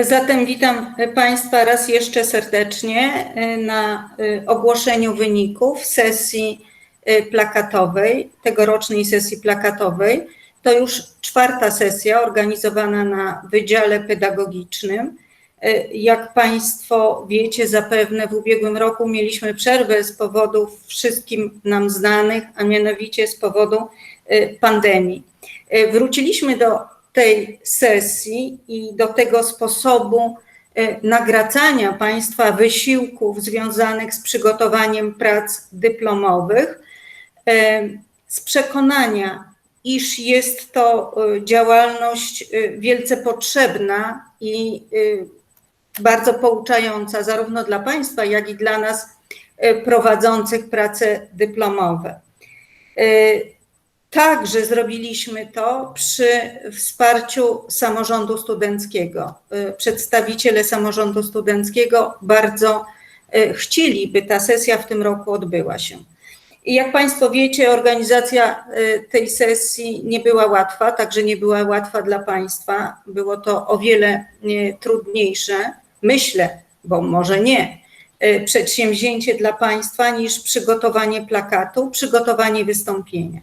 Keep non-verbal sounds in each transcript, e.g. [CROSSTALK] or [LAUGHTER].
Zatem witam Państwa raz jeszcze serdecznie na ogłoszeniu wyników sesji plakatowej, tegorocznej sesji plakatowej. To już czwarta sesja organizowana na Wydziale Pedagogicznym. Jak Państwo wiecie, zapewne w ubiegłym roku mieliśmy przerwę z powodów wszystkim nam znanych, a mianowicie z powodu pandemii. Wróciliśmy do tej sesji i do tego sposobu nagradzania Państwa wysiłków związanych z przygotowaniem prac dyplomowych, z przekonania, iż jest to działalność wielce potrzebna i bardzo pouczająca zarówno dla Państwa, jak i dla nas prowadzących prace dyplomowe. Także zrobiliśmy to przy wsparciu samorządu studenckiego. Przedstawiciele samorządu studenckiego bardzo chcieli, by ta sesja w tym roku odbyła się. I jak Państwo wiecie, organizacja tej sesji nie była łatwa, także nie była łatwa dla Państwa. Było to o wiele trudniejsze, myślę, bo może nie, przedsięwzięcie dla Państwa niż przygotowanie plakatu, przygotowanie wystąpienia.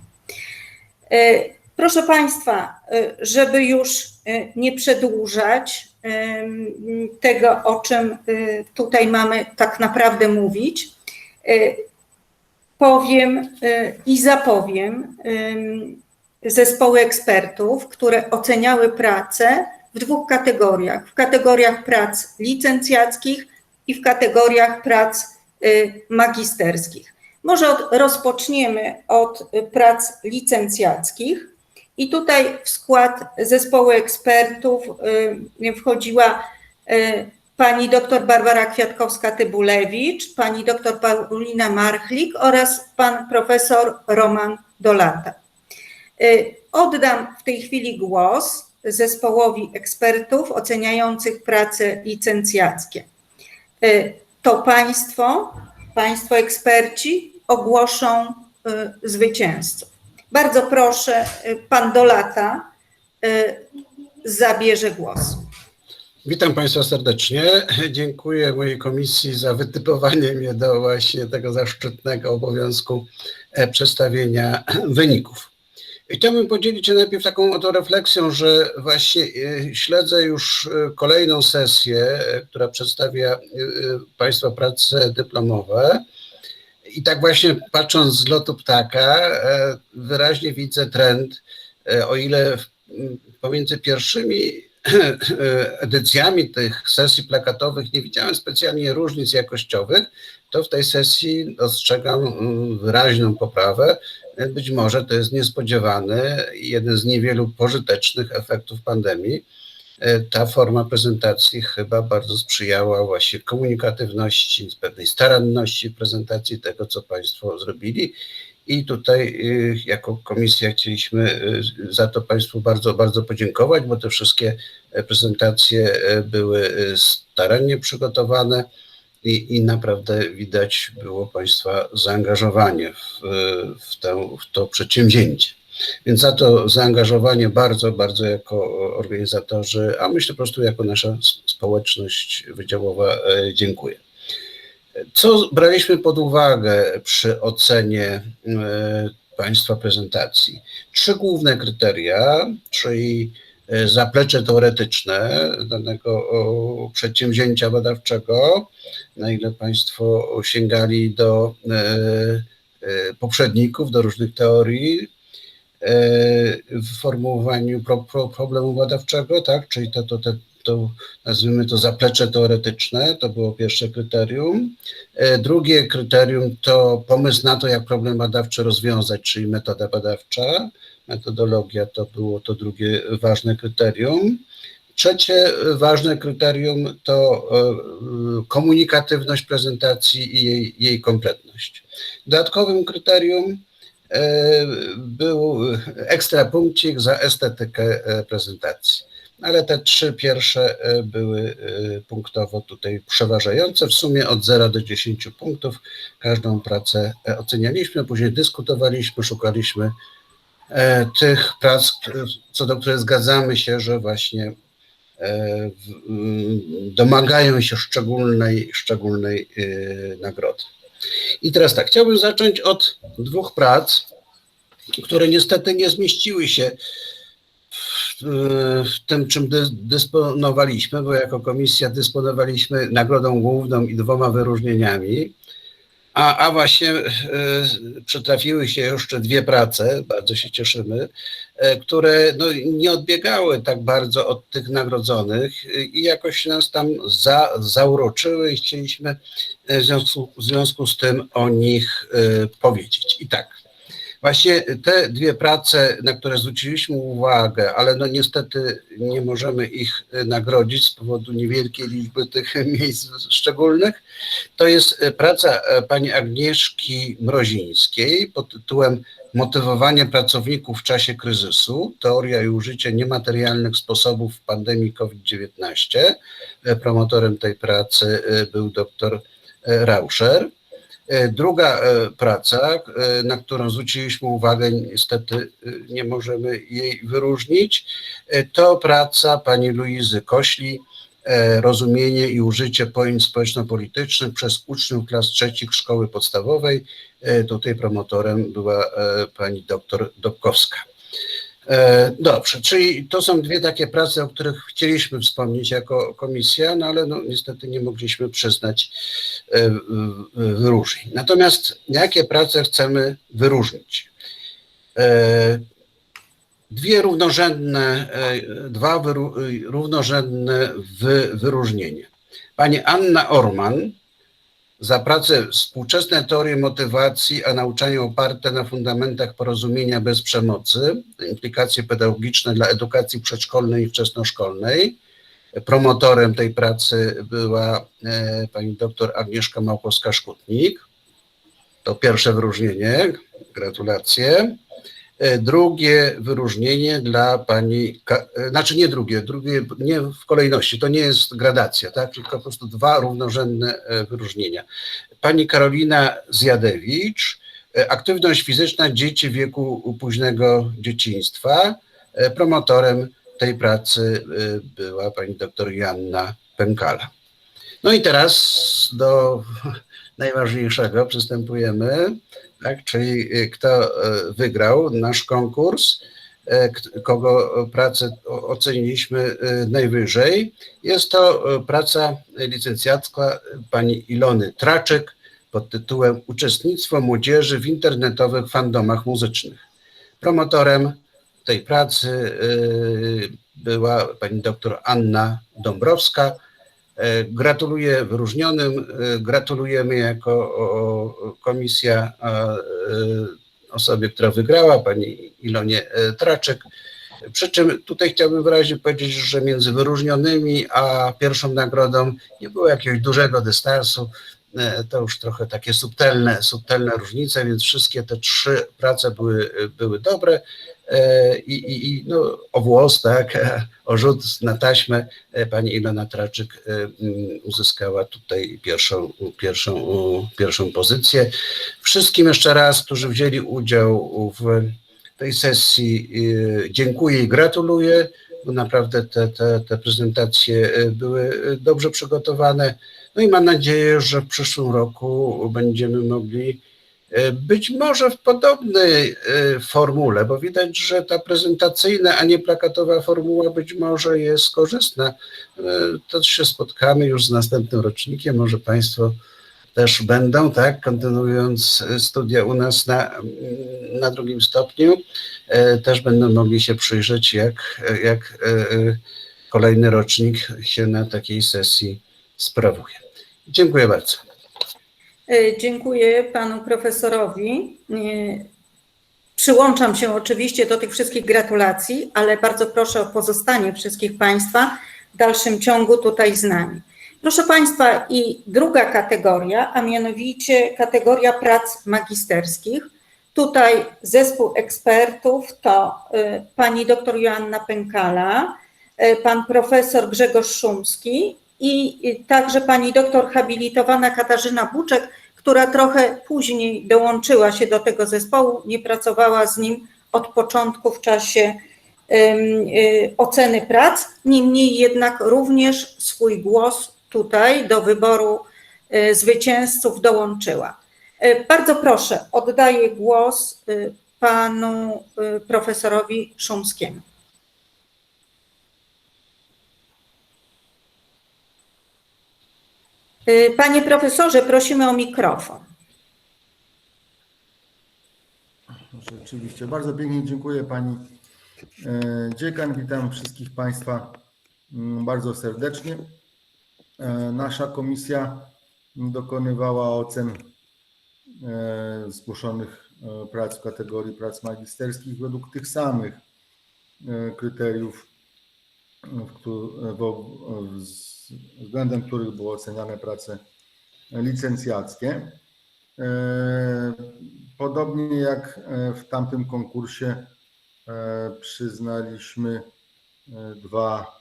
Proszę Państwa, żeby już nie przedłużać tego, o czym tutaj mamy tak naprawdę mówić, powiem i zapowiem zespoły ekspertów, które oceniały pracę w dwóch kategoriach: w kategoriach prac licencjackich i w kategoriach prac magisterskich. Może od, rozpoczniemy od prac licencjackich. I tutaj w skład zespołu ekspertów wchodziła pani dr Barbara Kwiatkowska-Tybulewicz, pani dr Paulina Marchlik oraz pan profesor Roman Dolata. Oddam w tej chwili głos zespołowi ekspertów oceniających prace licencjackie. To państwo, państwo eksperci ogłoszą zwycięzców. Bardzo proszę, pan Dolata zabierze głos. Witam Państwa serdecznie. Dziękuję mojej komisji za wytypowanie mnie do właśnie tego zaszczytnego obowiązku przedstawienia wyników. Chciałbym podzielić się najpierw taką oto refleksją, że właśnie śledzę już kolejną sesję, która przedstawia Państwa prace dyplomowe. I tak właśnie patrząc z lotu ptaka, wyraźnie widzę trend, o ile pomiędzy pierwszymi edycjami tych sesji plakatowych nie widziałem specjalnie różnic jakościowych, to w tej sesji dostrzegam wyraźną poprawę. Być może to jest niespodziewany jeden z niewielu pożytecznych efektów pandemii. Ta forma prezentacji chyba bardzo sprzyjała właśnie komunikatywności, pewnej staranności prezentacji tego, co Państwo zrobili. I tutaj jako komisja chcieliśmy za to Państwu bardzo, bardzo podziękować, bo te wszystkie prezentacje były starannie przygotowane i, i naprawdę widać było Państwa zaangażowanie w, w, tę, w to przedsięwzięcie. Więc za to zaangażowanie bardzo, bardzo jako organizatorzy, a myślę po prostu jako nasza społeczność wydziałowa dziękuję. Co braliśmy pod uwagę przy ocenie Państwa prezentacji? Trzy główne kryteria, czyli zaplecze teoretyczne danego przedsięwzięcia badawczego, na ile Państwo sięgali do poprzedników, do różnych teorii w formułowaniu pro, pro, problemu badawczego, tak? czyli to, to, to, to nazwijmy to zaplecze teoretyczne, to było pierwsze kryterium. Drugie kryterium to pomysł na to, jak problem badawczy rozwiązać, czyli metoda badawcza. Metodologia to było to drugie ważne kryterium. Trzecie ważne kryterium to komunikatywność prezentacji i jej, jej kompletność. Dodatkowym kryterium był ekstra punkcik za estetykę prezentacji. Ale te trzy pierwsze były punktowo tutaj przeważające. W sumie od 0 do 10 punktów każdą pracę ocenialiśmy, później dyskutowaliśmy, szukaliśmy tych prac, co do których zgadzamy się, że właśnie domagają się szczególnej, szczególnej e, nagrody. I teraz tak, chciałbym zacząć od dwóch prac, które niestety nie zmieściły się w, tym, czym dy, dysponowaliśmy, bo jako komisja dysponowaliśmy nagrodą główną i dwoma wyróżnieniami, a, a właśnie e, przytrafiły się jeszcze dwie prace, bardzo się cieszymy, e, które no, nie odbiegały tak bardzo od tych nagrodzonych. I jakoś nas tam za, zauroczyły i chcieliśmy w związku, w związku z tym o nich e, powiedzieć. I tak, Właśnie te dwie prace, na które zwróciliśmy uwagę, ale no niestety nie możemy ich e, nagrodzić z powodu niewielkiej liczby tych [LAUGHS] miejsc szczególnych, to jest e, praca pani Agnieszki Mrozińskiej pod tytułem Motywowanie pracowników w czasie kryzysu, teoria i użycie niematerialnych sposobów w pandemii COVID-19. E, Promotorem tej pracy był dr Rauscher. E, Druga e, praca, e, na którą zwróciliśmy uwagę, niestety e, nie możemy jej wyróżnić, e, to praca pani Luizy Kośli, e, Rozumienie i użycie pojęć społeczno-politycznych przez uczniów klas trzecich szkoły podstawowej. E, Tutaj promotorem była e, pani doktor Dobkowska. E, Dobrze, czyli to są dwie takie prace, o których chcieliśmy wspomnieć jako komisja, no ale no, niestety nie mogliśmy przyznać e, wyróżnień. Natomiast jakie prace chcemy wyróżnić? E, Dwie równorzędne, dwa wyru, równorzędne wy, wyróżnienia. Pani Anna Orman za pracę Współczesne teorie motywacji, a nauczanie oparte na fundamentach porozumienia bez przemocy, implikacje pedagogiczne dla edukacji przedszkolnej i wczesnoszkolnej. Promotorem tej pracy była e, pani doktor Agnieszka Małkowska-Szkutnik. To pierwsze wyróżnienie. Gratulacje. E, Drugie wyróżnienie dla pani, e, znaczy nie drugie, drugie nie w kolejności, to nie jest gradacja, tak, tylko po prostu dwa równorzędne e, wyróżnienia. Pani Karolina Zjadewicz, aktywność fizyczna dzieci w wieku późnego dzieciństwa. Promotorem tej pracy była pani doktor Joanna Pękala. No i teraz do [LAUGHS] najważniejszego przystępujemy, tak, czyli y, kto y, wygrał nasz konkurs, y, kogo pracę oceniliśmy najwyżej. Jest to praca licencjacka pani Ilony Traczyk pod tytułem Uczestnictwo młodzieży w internetowych fandomach muzycznych. Promotorem tej pracy była pani doktor Anna Dąbrowska. Gratuluję wyróżnionym, gratulujemy jako komisja a, e, osobie, która wygrała, pani Ilonie e, Traczek. Przy czym tutaj chciałbym wyraźnie powiedzieć, że między wyróżnionymi a pierwszą nagrodą nie było jakiegoś dużego dystansu. E, To już trochę takie subtelne, subtelne różnice, więc wszystkie te trzy prace były, były dobre. E, I, i, i no, o włos, tak, [LAUGHS] o rzut na taśmę e, pani Ilona Traczyk e, mm, uzyskała tutaj pierwszą, pierwszą, pierwszą pozycję. Wszystkim jeszcze raz, którzy wzięli udział w tej sesji, dziękuję i gratuluję, bo naprawdę te, te, te prezentacje były dobrze przygotowane. No i mam nadzieję, że w przyszłym roku będziemy mogli być może w podobnej e, formule, bo widać, że ta prezentacyjna, a nie plakatowa formuła być może jest korzystna. E, To się spotkamy już z następnym rocznikiem, może Państwo też będą, tak, kontynuując e, studia u nas na, na drugim stopniu, e, też będą mogli się przyjrzeć, jak, jak e, e, kolejny rocznik się na takiej sesji sprawuje. Dziękuję bardzo. E, Dziękuję panu profesorowi. E, Przyłączam się oczywiście do tych wszystkich gratulacji, ale bardzo proszę o pozostanie wszystkich Państwa w dalszym ciągu tutaj z nami. Proszę Państwa, i druga kategoria, a mianowicie kategoria prac magisterskich. Tutaj zespół ekspertów to y, pani doktor Joanna Pękala, pan profesor Grzegorz Szumski i także pani doktor habilitowana Katarzyna Buczek, która trochę później dołączyła się do tego zespołu, nie pracowała z nim od początku w czasie y, oceny prac, niemniej jednak również swój głos tutaj do wyboru y, zwycięzców dołączyła. Y, Bardzo proszę, oddaję głos panu profesorowi Szumskiemu. Panie profesorze, prosimy o mikrofon. Rzeczywiście, bardzo pięknie dziękuję Pani e, Dziekan. Witam wszystkich Państwa mm, bardzo serdecznie. E, Nasza komisja dokonywała ocen e, zgłoszonych prac w kategorii prac magisterskich według tych samych kryteriów, względem których były oceniane prace licencjackie. E, Podobnie jak e, w tamtym konkursie e, przyznaliśmy dwa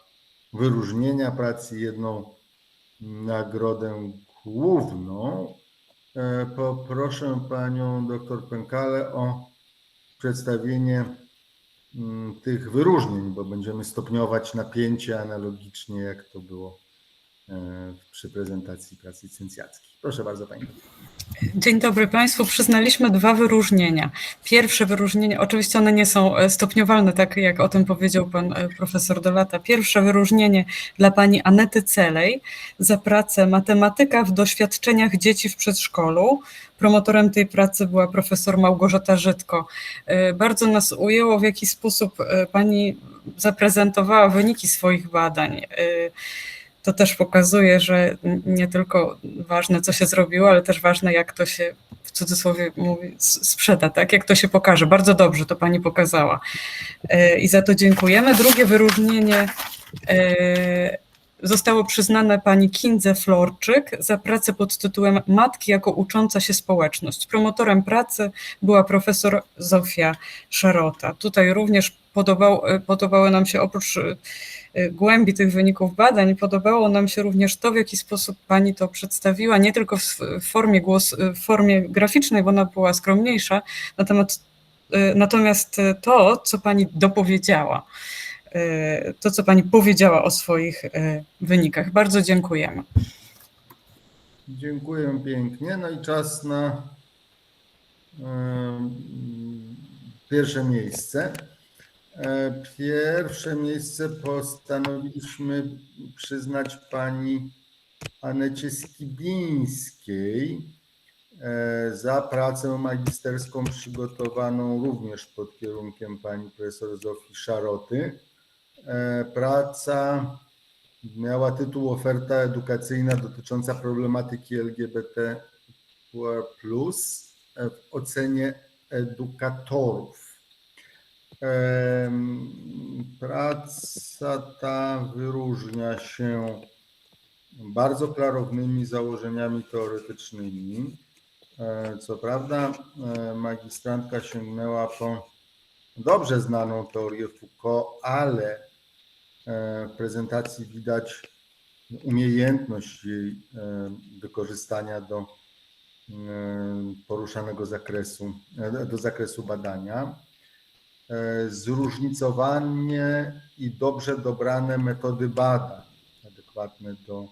wyróżnienia pracy, jedną nagrodę główną. Poproszę panią doktor Pękale o przedstawienie tych wyróżnień, bo będziemy stopniować napięcie analogicznie jak to było przy prezentacji prac licencjackich. Proszę bardzo pani. Dzień dobry Państwu. Przyznaliśmy dwa wyróżnienia. Pierwsze wyróżnienie, oczywiście one nie są e, stopniowalne, tak jak o tym powiedział Pan e, Profesor Dolata. Pierwsze wyróżnienie dla Pani Anety Celej za pracę Matematyka w doświadczeniach dzieci w przedszkolu. Promotorem tej pracy była profesor Małgorzata Żydko. E, Bardzo nas ujęło, w jaki sposób e, Pani zaprezentowała wyniki swoich badań. E, to też pokazuje, że nie tylko ważne, co się zrobiło, ale też ważne, jak to się w cudzysłowie mówi, sprzeda, tak? Jak to się pokaże. Bardzo dobrze to pani pokazała. E, I za to dziękujemy. Drugie wyróżnienie e, zostało przyznane pani Kindze Florczyk za pracę pod tytułem Matki jako ucząca się społeczność. Promotorem pracy była profesor Zofia Szarota. Tutaj również podobał, podobały nam się oprócz e, głębi tych wyników badań, podobało nam się również to, w jaki sposób Pani to przedstawiła, nie tylko w formie, głos, w formie graficznej, bo ona była skromniejsza, na temat, natomiast to, co Pani dopowiedziała, to, co Pani powiedziała o swoich wynikach. Bardzo dziękujemy. Dziękuję pięknie. No i czas na em, pierwsze miejsce. E, Pierwsze miejsce postanowiliśmy przyznać pani Anecie Skibińskiej e, za pracę magisterską przygotowaną również pod kierunkiem pani profesor Zofii Szaroty. E, Praca miała tytuł Oferta edukacyjna dotycząca problematyki LGBT w ocenie edukatorów. Praca ta wyróżnia się bardzo klarownymi założeniami teoretycznymi. E, Co prawda, e, magistrantka sięgnęła po dobrze znaną teorię Foucault, ale e, w prezentacji widać umiejętność jej wykorzystania do poruszanego zakresu, do zakresu badania. E, Zróżnicowanie i dobrze dobrane metody badań, adekwatne do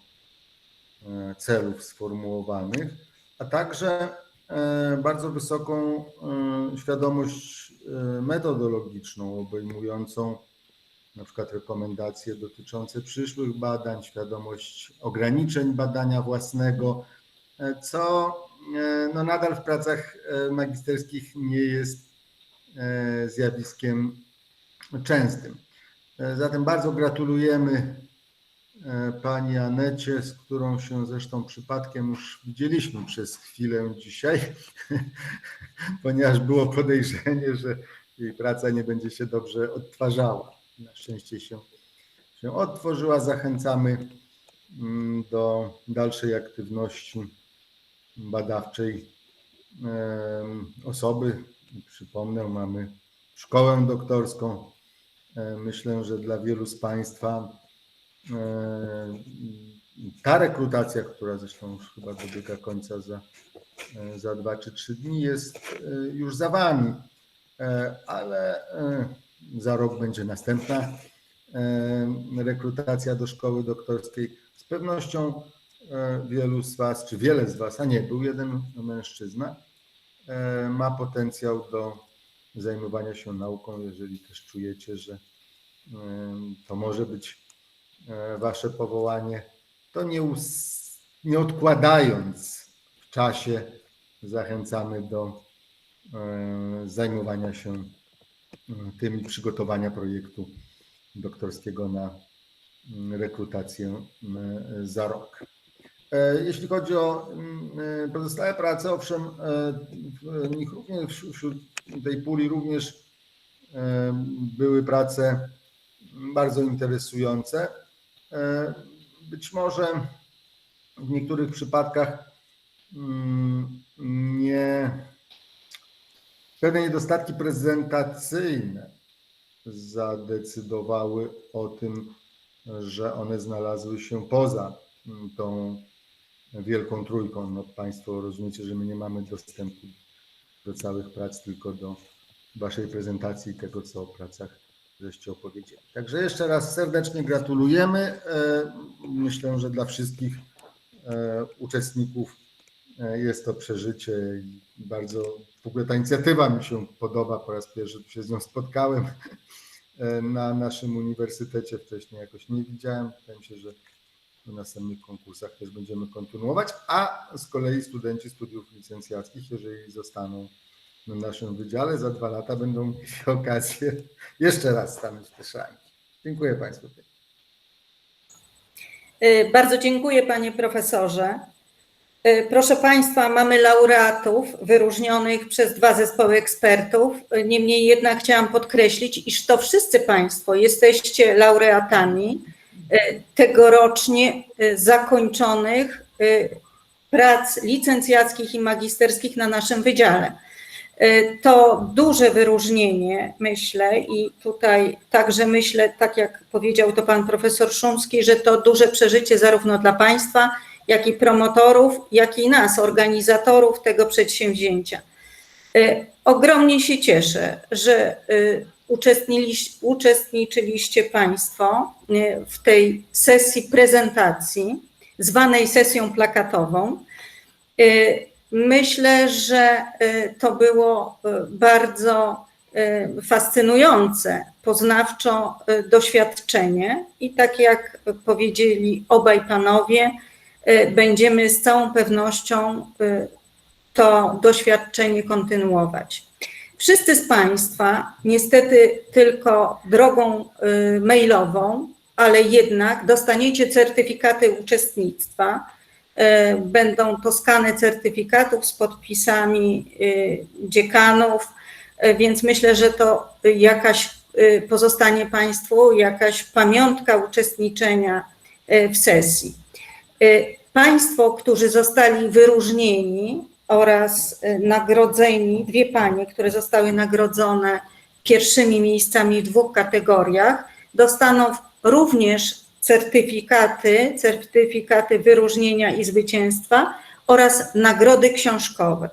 e, celów sformułowanych, a także e, bardzo wysoką świadomość metodologiczną, obejmującą na przykład rekomendacje dotyczące przyszłych badań, świadomość ograniczeń badania własnego, co no nadal w pracach magisterskich nie jest zjawiskiem częstym. E, Zatem bardzo gratulujemy e, pani Anecie, z którą się zresztą przypadkiem już widzieliśmy przez chwilę dzisiaj, [LAUGHS] ponieważ było podejrzenie, że jej praca nie będzie się dobrze odtwarzała. Na szczęście się, się odtworzyła. Zachęcamy mm, do dalszej aktywności badawczej osoby. Przypomnę, mamy szkołę doktorską. E, Myślę, że dla wielu z Państwa e, ta rekrutacja, która zresztą już chyba dobiega końca za, e, za dwa czy trzy dni, jest już za Wami. Ale za rok będzie następna rekrutacja do szkoły doktorskiej. Z pewnością wielu z Was, czy wiele z Was, a nie, był jeden mężczyzna, ma potencjał do zajmowania się nauką, jeżeli też czujecie, że em, to może być e, Wasze powołanie, to nie, nie odkładając w czasie, zachęcamy do e, zajmowania się e, tym i przygotowania projektu doktorskiego na mm, rekrutację mm, za rok. E, Jeśli chodzi o mm, e, pozostałe prace, owszem, e, w nich również, wśród tej puli również były prace bardzo interesujące. Być może w niektórych przypadkach mm, nie pewne niedostatki prezentacyjne zadecydowały o tym, że one znalazły się poza tą wielką trójką. No, Państwo rozumiecie, że my nie mamy dostępu do całych prac, tylko do Waszej prezentacji i tego, co o pracach żeście opowiedzieli. Także jeszcze raz serdecznie gratulujemy. E, Myślę, że dla wszystkich e, uczestników e, jest to przeżycie i bardzo w ogóle ta inicjatywa mi się podoba. Po raz pierwszy się z nią spotkałem na naszym uniwersytecie. Wcześniej jakoś nie widziałem. Wydaje mi się, że w następnych konkursach też będziemy kontynuować, a z kolei studenci studiów licencjackich, jeżeli zostaną na naszym wydziale, za dwa lata będą mieli [LAUGHS] okazję jeszcze raz stanąć te szranki. Dziękuję Państwu. Y, Bardzo dziękuję panie profesorze. Y, Proszę Państwa, mamy laureatów wyróżnionych przez dwa zespoły ekspertów. Y, Niemniej jednak chciałam podkreślić, iż to wszyscy Państwo jesteście laureatami tegorocznie y, zakończonych y, prac licencjackich i magisterskich na naszym wydziale. To duże wyróżnienie, myślę, i tutaj także myślę, tak jak powiedział to pan profesor Szumski, że to duże przeżycie zarówno dla państwa, jak i promotorów, jak i nas, organizatorów tego przedsięwzięcia. Ogromnie się cieszę, że uczestniczyliście Państwo y, w tej sesji prezentacji, zwanej sesją plakatową. Y, Myślę, że y, to było bardzo fascynujące, poznawczo doświadczenie i tak jak powiedzieli obaj panowie, będziemy z całą pewnością to doświadczenie kontynuować. Wszyscy z Państwa, niestety tylko drogą y, mailową, ale jednak dostaniecie certyfikaty uczestnictwa. Y, Będą to skany certyfikatów z podpisami y, dziekanów, więc myślę, że to jakaś pozostanie Państwu jakaś pamiątka uczestniczenia w sesji. Państwo, którzy zostali wyróżnieni oraz y, nagrodzeni, dwie panie, które zostały nagrodzone pierwszymi miejscami w dwóch kategoriach, dostaną również certyfikaty, certyfikaty wyróżnienia i zwycięstwa oraz nagrody książkowe.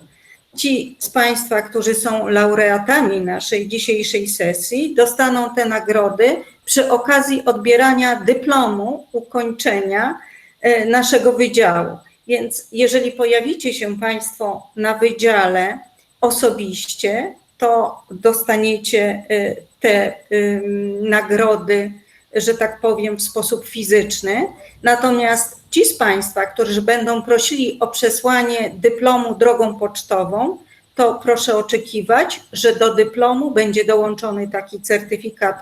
Ci z Państwa, którzy są laureatami naszej dzisiejszej sesji, dostaną te nagrody przy okazji odbierania dyplomu ukończenia e, naszego wydziału. Więc jeżeli pojawicie się Państwo na wydziale osobiście, to dostaniecie e, te ym, nagrody, że tak powiem, w sposób fizyczny. Natomiast ci z Państwa, którzy będą prosili o przesłanie dyplomu drogą pocztową, to proszę oczekiwać, że do dyplomu będzie dołączony taki certyfikat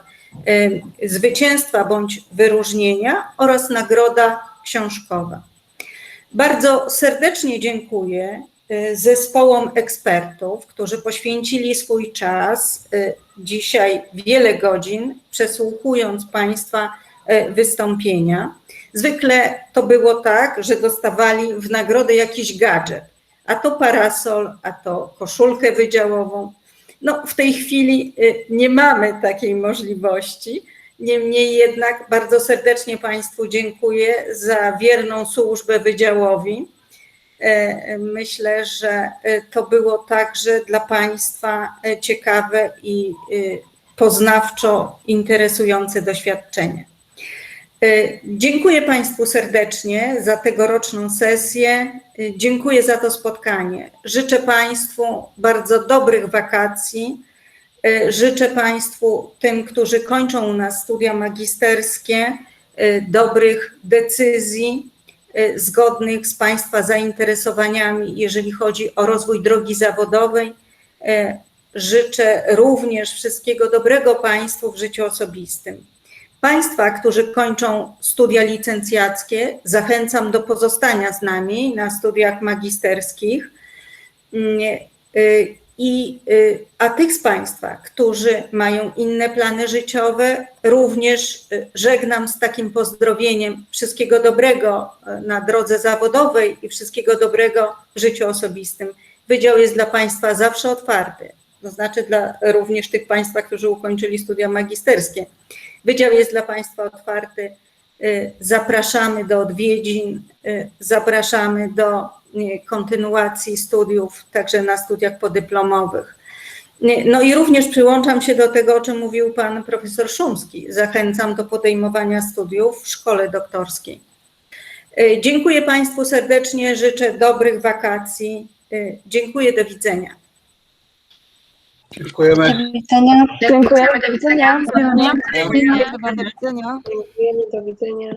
ym, zwycięstwa bądź wyróżnienia oraz nagroda książkowa. Bardzo serdecznie dziękuję y, zespołom ekspertów, którzy poświęcili swój czas y, dzisiaj wiele godzin, przesłuchując Państwa y, wystąpienia. Zwykle to było tak, że dostawali w nagrodę jakiś gadżet, a to parasol, a to koszulkę wydziałową. No, w tej chwili nie mamy takiej możliwości. Niemniej jednak bardzo serdecznie Państwu dziękuję za wierną służbę wydziałowi. E, Myślę, że e, to było także dla Państwa e, ciekawe i e, poznawczo interesujące doświadczenie. Dziękuję Państwu serdecznie za tegoroczną sesję. Dziękuję za to spotkanie. Życzę Państwu bardzo dobrych wakacji. Y, Życzę Państwu, tym, którzy kończą u nas studia magisterskie, y, dobrych decyzji y, zgodnych z Państwa zainteresowaniami, jeżeli chodzi o rozwój drogi zawodowej. Życzę również wszystkiego dobrego Państwu w życiu osobistym. Państwa, którzy kończą studia licencjackie, zachęcam do pozostania z nami na studiach magisterskich. I, y, a tych z Państwa, którzy mają inne plany życiowe, również y, żegnam z takim pozdrowieniem wszystkiego dobrego y, na drodze zawodowej i wszystkiego dobrego w życiu osobistym. Wydział jest dla Państwa zawsze otwarty, to znaczy dla również tych Państwa, którzy ukończyli studia magisterskie. Wydział jest dla Państwa otwarty. Zapraszamy do odwiedzin, zapraszamy do kontynuacji studiów, także na studiach podyplomowych. No i również przyłączam się do tego, o czym mówił pan profesor Szumski. Zachęcam do podejmowania studiów w szkole doktorskiej. Y, Dziękuję Państwu serdecznie, życzę dobrych wakacji. Y, Dziękuję, do widzenia. Dziękujemy. Do widzenia. Dziękujemy, do widzenia. Do widzenia. Dziękujemy, do widzenia. Dziękujemy, do widzenia.